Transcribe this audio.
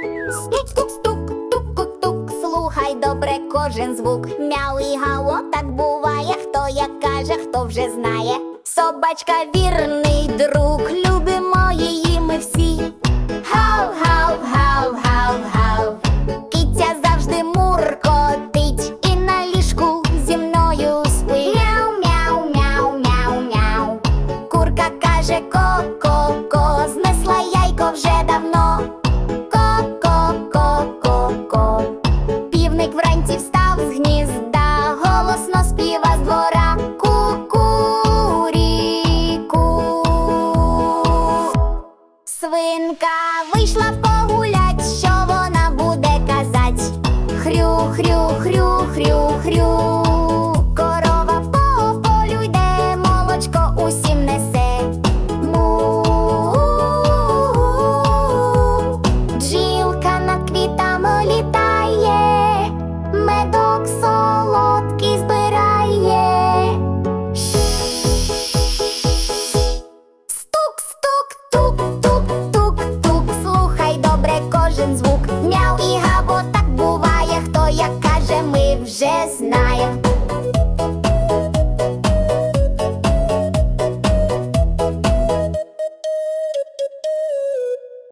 Стук, стук, стук, тук, тук, тук, слухай добре кожен звук. Мяу і гало так буває, хто як каже, хто вже знає. Собачка вірний друг, любимо її, ми всі. Гав, гав, гав, гав, гав. Кіця завжди муркотить і на ліжку зі мною спить. Мяу, мяу, мяу, мяу, мяу. Курка каже коко. Ялинка вийшла погулять, що вона буде казати? Хрю, хрю, хрю, хрю, хрю. Корова по полю йде, молочко усім несе. Му. джілка над квітами літає, медок солодкий збирає. Just not.